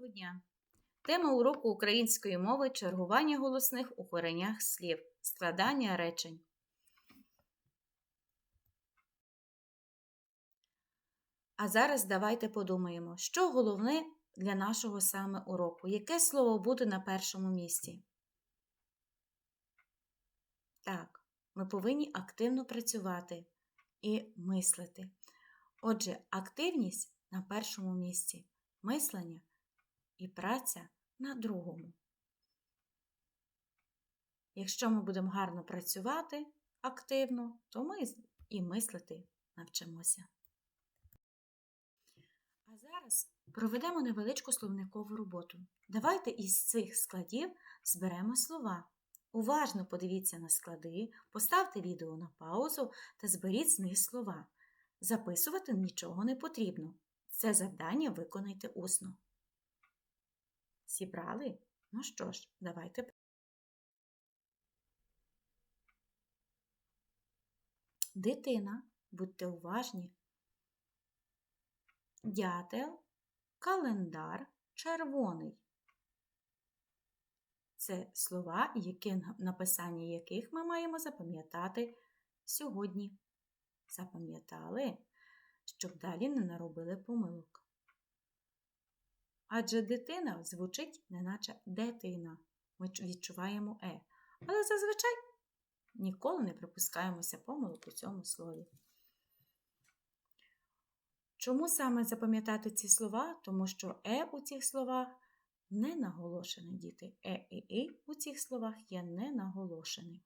Доброго дня! Тема уроку української мови чергування голосних у коренях слів, складання речень. А зараз давайте подумаємо, що головне для нашого саме уроку. Яке слово буде на першому місці? Так, ми повинні активно працювати і мислити. Отже, активність на першому місці, мислення і праця на другому. Якщо ми будемо гарно працювати активно, то ми і мислити навчимося. А зараз проведемо невеличку словникову роботу. Давайте із цих складів зберемо слова. Уважно подивіться на склади, поставте відео на паузу та зберіть з них слова. Записувати нічого не потрібно. Це завдання виконайте усно. Зібрали? Ну що ж, давайте. Дитина, будьте уважні. Дятел, календар, червоний. Це слова, які, написання яких ми маємо запам'ятати сьогодні. Запам'ятали, щоб далі не наробили помилок. Адже дитина звучить неначе дитина. Ми відчуваємо е. Але зазвичай ніколи не припускаємося помилок у цьому слові. Чому саме запам'ятати ці слова? Тому що е у цих словах не наголошене, діти. Е і і у цих словах є не наголошений.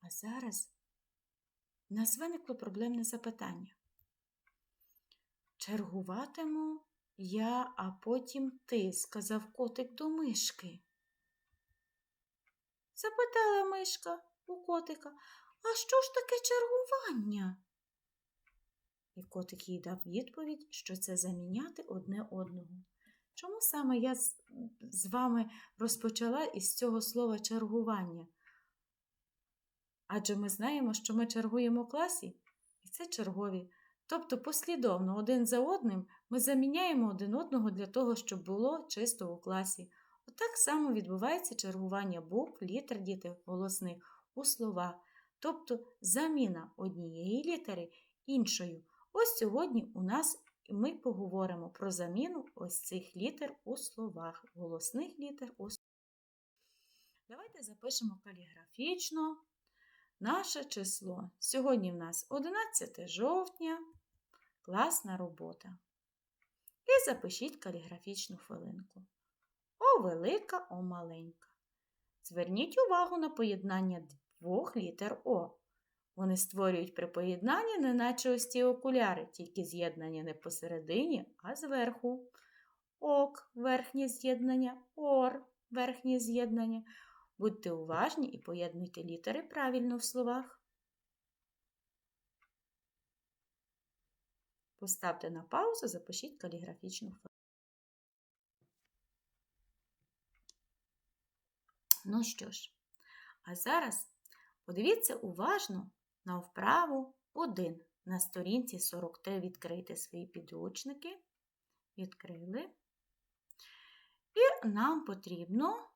А зараз в нас виникло проблемне запитання. Чергуватиму я, а потім ти, сказав котик до мишки. Запитала мишка у котика, а що ж таке чергування? І котик їй дав відповідь, що це заміняти одне одного. Чому саме я з вами розпочала із цього слова чергування? Адже ми знаємо, що ми чергуємо класі, і це чергові. Тобто послідовно один за одним ми заміняємо один одного для того, щоб було чисто у класі. Отак само відбувається чергування букв, літер діти голосних у словах, тобто заміна однієї літери іншою. Ось сьогодні у нас ми поговоримо про заміну ось цих літер у словах, голосних літер у словах. Давайте запишемо каліграфічно наше число. Сьогодні в нас 11 жовтня, класна робота. І запишіть каліграфічну хвилинку. О велика, о маленька. Зверніть увагу на поєднання двох літер О. Вони створюють при поєднанні, неначе ось ці окуляри, тільки з'єднання не посередині, а зверху. Ок, верхнє з'єднання, ор, верхнє з'єднання. Будьте уважні і поєднуйте літери правильно в словах. Поставте на паузу, запишіть каліграфічну фразу. Ну що ж, а зараз подивіться уважно на вправу 1. На сторінці 43 відкрийте свої підручники. Відкрили. І нам потрібно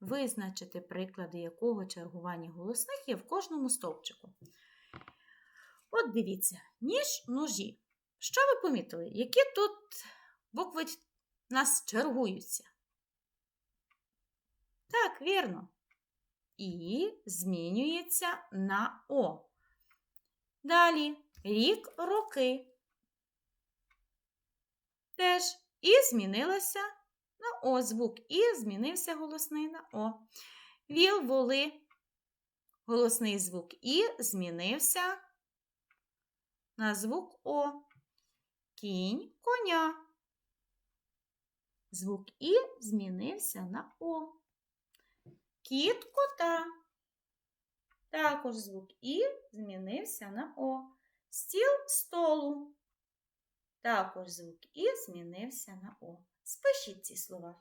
визначити приклади якого чергування голосних є в кожному стовпчику. От дивіться, ніж ножі. Що ви помітили? Які тут букви нас чергуються? Так, вірно. І змінюється на О. Далі рік роки. Теж і змінилося на О звук. І змінився голосний на О. Віл воли. Голосний звук І змінився на звук О. Кінь коня. Звук І змінився на О. Кіт кота. Також звук І змінився на О. Стіл столу. Також звук І змінився на О. Спишіть ці слова.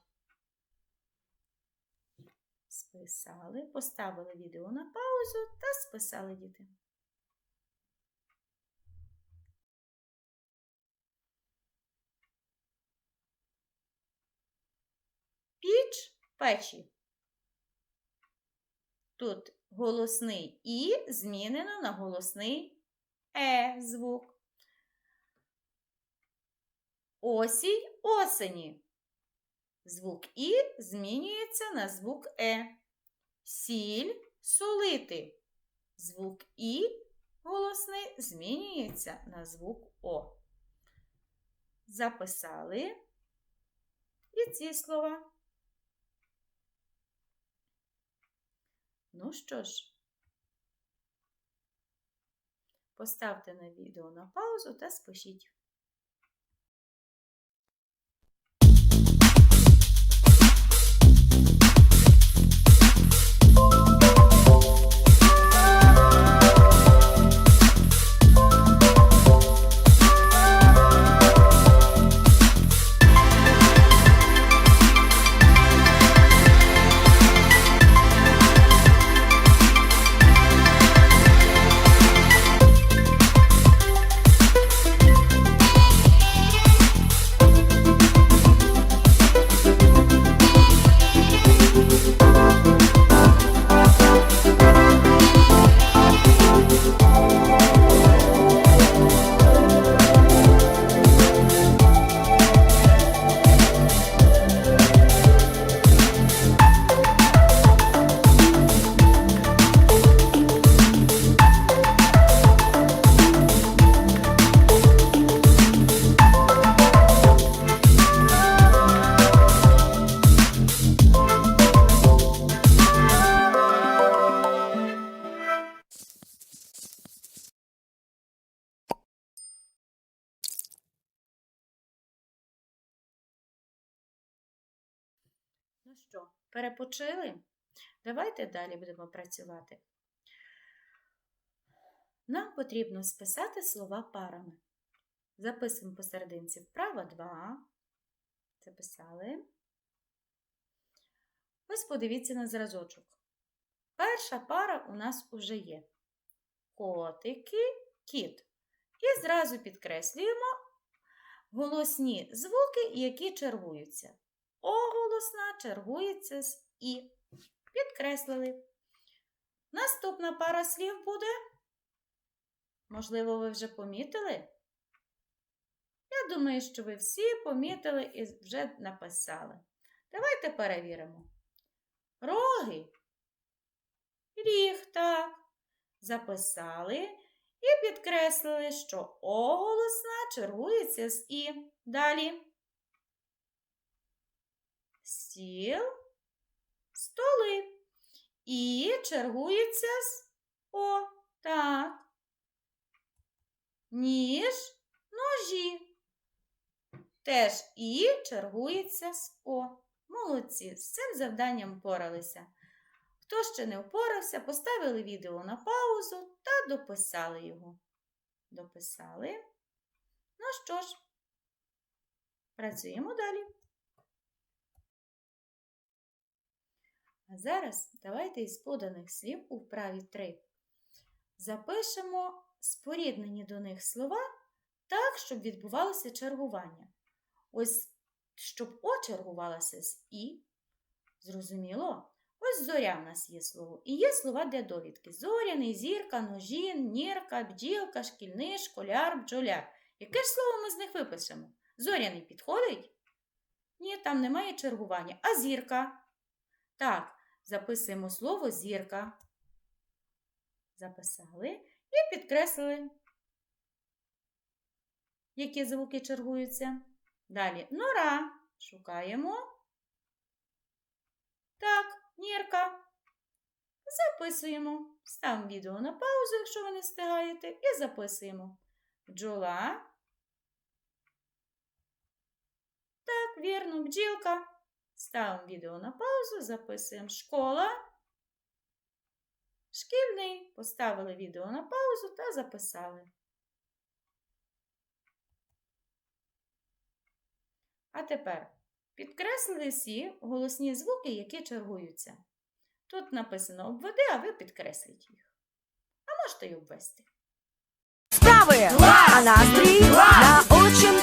Списали, поставили відео на паузу та списали діти. Піч печі. Тут голосний І змінено на голосний Е звук. Осінь осені. Звук І змінюється на звук Е. Сіль солити. Звук І голосний змінюється на звук О. Записали і ці слова. Ну що ж, поставте на відео на паузу та спишіть. Що, перепочили? Давайте далі будемо працювати. Нам потрібно списати слова парами. Записуємо посерединці вправо 2. Записали. Ось подивіться на зразочок. Перша пара у нас уже є. Котики, кіт. І зразу підкреслюємо голосні звуки, які чергуються. О голосна чергується з І. Підкреслили. Наступна пара слів буде. Можливо, ви вже помітили? Я думаю, що ви всі помітили і вже написали. Давайте перевіримо. Роги. Ріг, так. Записали і підкреслили, що О голосна чергується з І. Далі стіл, столи. І чергується з О. Так. Ніж, ножі. Теж І чергується з О. Молодці, з цим завданням впоралися. Хто ще не впорався, поставили відео на паузу та дописали його. Дописали. Ну що ж, працюємо далі. А зараз давайте із поданих слів у вправі 3 запишемо споріднені до них слова так, щоб відбувалося чергування. Ось, щоб О чергувалося з І. Зрозуміло? Ось зоря в нас є слово. І є слова для довідки. Зоряний, зірка, ножін, нірка, бджілка, шкільний, школяр, бджоляр. Яке ж слово ми з них випишемо? Зоряний підходить? Ні, там немає чергування. А зірка? Так, записуємо слово зірка. Записали і підкреслили, які звуки чергуються. Далі нора. Шукаємо. Так, нірка. Записуємо. Ставимо відео на паузу, якщо ви не встигаєте, і записуємо. Бджола. Так, вірно, бджілка. Ставимо відео на паузу, записуємо школа. Шкільний. Поставили відео на паузу та записали. А тепер підкреслили всі голосні звуки, які чергуються. Тут написано обведи, а ви підкресліть їх. А можете й обвести. Справи, а настрій научим танцювати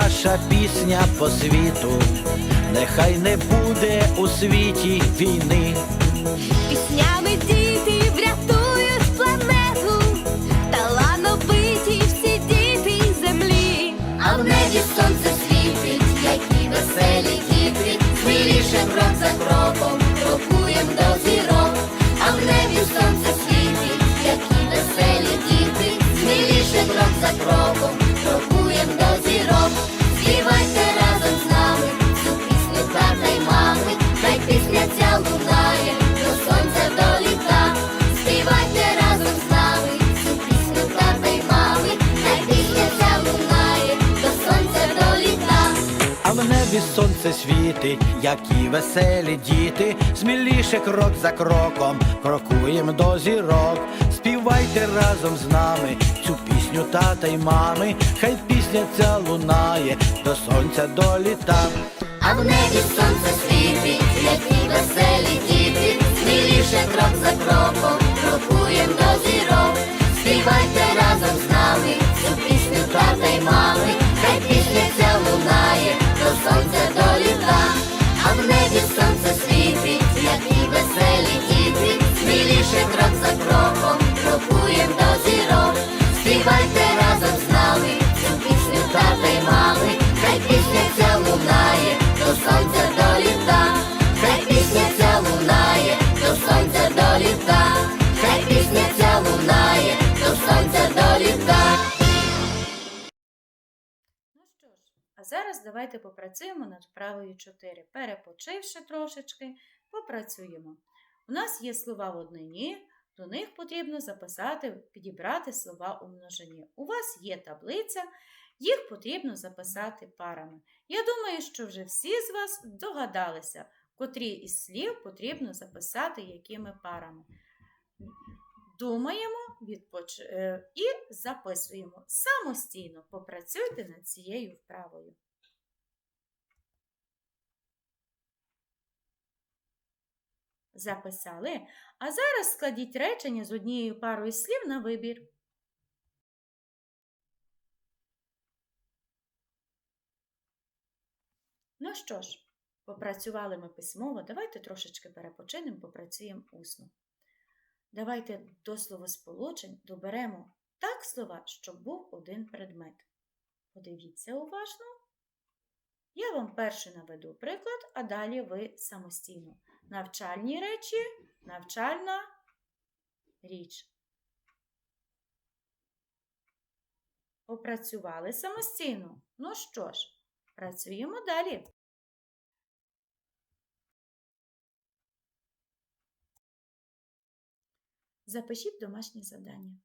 наша пісня по світу, нехай не буде у світі війни. Піснями діти врятують планету, талановиті всі діти землі. А в небі сонце світить, які веселі діти, сміліше крок за кроком, небі сонце світить, які веселі діти, сміліше крок за кроком, крокуєм до зірок. Співайте разом з нами цю пісню тата й мами, хай пісня ця лунає, до сонця доліта. А в небі сонце світить, які веселі діти, сміліше крок за кроком, крокуєм до зірок. Співайте разом з нами цю пісню тата й мами, а зараз давайте попрацюємо над вправою 4. Перепочивши трошечки, попрацюємо. У нас є слова в однині, до них потрібно записати, підібрати слова у множині. У вас є таблиця, їх потрібно записати парами. Я думаю, що вже всі з вас догадалися, котрі із слів потрібно записати якими парами. Думаємо відпоч... е, і записуємо. Самостійно попрацюйте над цією вправою. Записали. А зараз складіть речення з однією парою слів на вибір. Ну що ж, попрацювали ми письмово. Давайте трошечки перепочинемо, попрацюємо усно. Давайте до словосполучень доберемо так слова, щоб був один предмет. Подивіться уважно. Я вам перше наведу приклад, а далі ви самостійно. Навчальні речі, навчальна річ. Попрацювали самостійно. Ну що ж, працюємо далі. Запишіть домашнє завдання.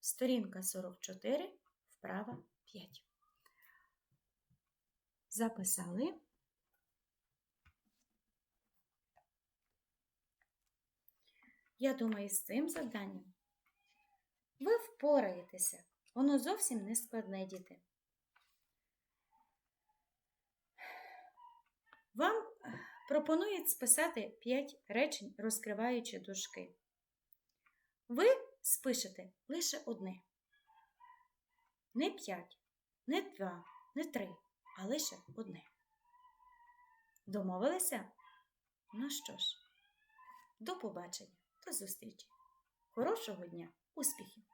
Сторінка 44, вправа 5. Записали. Я думаю, з цим завданням ви впораєтеся. Воно зовсім не складне, діти. Вам пропонують списати 5 речень, розкриваючи дужки. Ви спишете лише одне. Не 5, не 2, не 3, а лише одне. Домовилися? Ну що ж, до побачення, до зустрічі. Хорошого дня, успіхів!